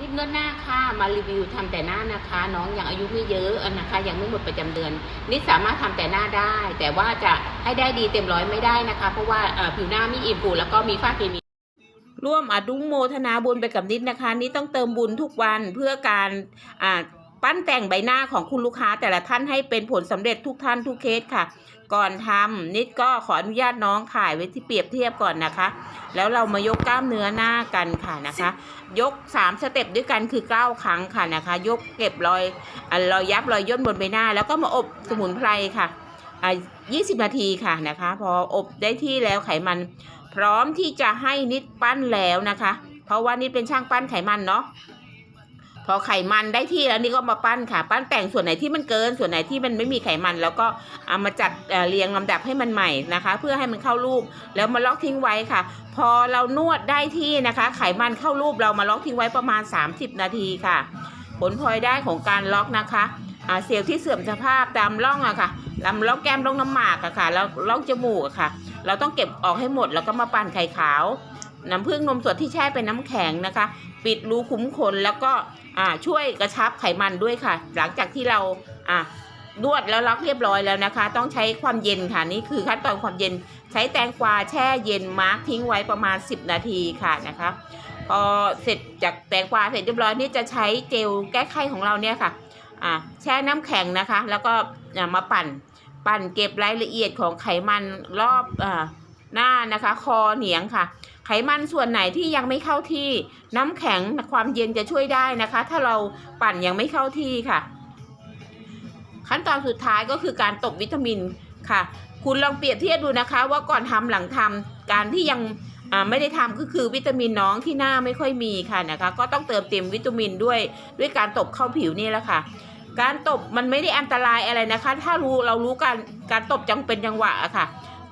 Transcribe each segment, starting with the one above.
นิดนวดหน้าค่ะมารีวิวทำแต่หน้านะคะ น้องยังอายุไม่เยอะนะคะ ยังไม่หมดประจำเดือน นี่สามารถทำแต่หน้าได้ แต่ว่าจะให้ได้ดีเต็มร้อยไม่ได้นะคะ เพราะว่าผิวหน้ามีอิ่มฟูแล้วก็มีฝ้าเคมีร่วมอดุ้งโมทนาบุญไปกับนิดนะคะ นี่ต้องเติมบุญทุกวันเพื่อการอ่า ปั้นแต่งใบหน้าของคุณลูกค้าแต่ละท่านให้เป็นผลสำเร็จทุกท่านทุกเคสค่ะ ก่อนทำนิดก็ขออนุญาตน้องถ่ายไว้ที่เปรียบเทียบก่อนนะคะ แล้วเรามายกกล้ามเนื้อหน้ากันค่ะนะคะ ยก 3 สเต็ปด้วยกันคือ 9 ครั้งค่ะนะคะ ยกเก็บรอยอรอยยับรอยย่นบนใบหน้า แล้วก็มาอบสมุนไพรค่ะอ่า20 นาทีค่ะนะคะ พออบได้ที่แล้วไขมัน พร้อมที่จะให้นิดปั้นแล้วนะคะ เพราะว่านิดเป็นช่างปั้นไขมันเนาะ พอไขมันได้ที่แล้วนี่ก็มาปั้นค่ะ ปั้นแต่งส่วนไหนที่มันเกินส่วนไหนที่มันไม่มีไขมัน แล้วก็เอามาจัดเรียงลำดับให้มันใหม่นะคะ เพื่อให้มันเข้ารูปแล้วมาล็อกทิ้งไว้ค่ะ พอเรานวดได้ที่นะคะ ไขมันเข้ารูปเรามาล็อกทิ้งไว้ประมาณ 30 นาทีค่ะ ผลพลอยได้ของการล็อกนะคะเซลล์ที่เสื่อมสภาพตามร่องอะค่ะลำล็อกแก้มร่องน้ำหมากอะค่ะแล้วร่องจมูกอะค่ะ เราต้องเก็บออกให้หมดแล้วก็มาปั่นไข่ขาว น้ำผึ้งนมสดที่แช่เป็นน้ำแข็งนะคะ ปิดรูขุมขนแล้วก็ช่วยกระชับไขมันด้วยค่ะ หลังจากที่เราอ่านวดแล้วล็อกเรียบร้อยแล้วนะคะ ต้องใช้ความเย็นค่ะนี่คือขั้นตอนความเย็นใช้แตงกวาแช่เย็นมาร์กทิ้งไว้ประมาณ 10 นาทีค่ะนะคะพอเสร็จจากแตงกวาเสร็จเรียบร้อยนี่จะใช้เจลแก้ไขของเราเนี่ยค่ะอ่าแช่น้ำแข็งนะคะ แล้วก็มาปั่น ปั่นเก็บรายละเอียดของไขมันรอบอา หน้านะคะ คอเหนียงค่ะ ไขมันส่วนไหนที่ยังไม่เข้าที่ น้ำแข็งความเย็นจะช่วยได้นะคะ ถ้าเราปั่นยังไม่เข้าที่ค่ะ ขั้นตอนสุดท้ายก็คือการตบวิตามินค่ะ คุณลองเปรียบเทียบดูนะคะ ว่าก่อนทำหลังทำการที่ยังไม่ได้ทำก็คือวิตามินน้องที่หน้าไม่ค่อยมีค่ะนะคะ ก็ต้องเติมเต็มวิตามินด้วยด้วยการตบเข้าผิวนี่แหละค่ะการตบมันไม่ได้อันตรายอะไรนะคะ ถ้ารู้เรารู้การการตบจังเป็นจังหวะอะค่ะ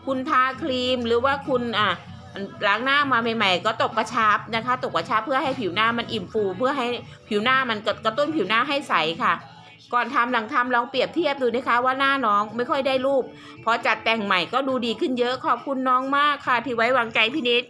คุณทาครีมหรือว่าคุณอะล้างหน้ามาใหม่ๆ ก็ตกกระชับนะคะ ตกกระชับเพื่อให้ผิวหน้ามันอิ่มฟู เพื่อให้ผิวหน้ามันกระกระตุ้นผิวหน้าให้ใสค่ะ ก่อนทำหลังทำลองเปรียบเทียบดูนะคะว่าหน้าน้องไม่ค่อยได้รูปพอจัดแต่งใหม่ก็ดูดีขึ้นเยอะขอบคุณน้องมากค่ะที่ไว้วางใจพี่นิด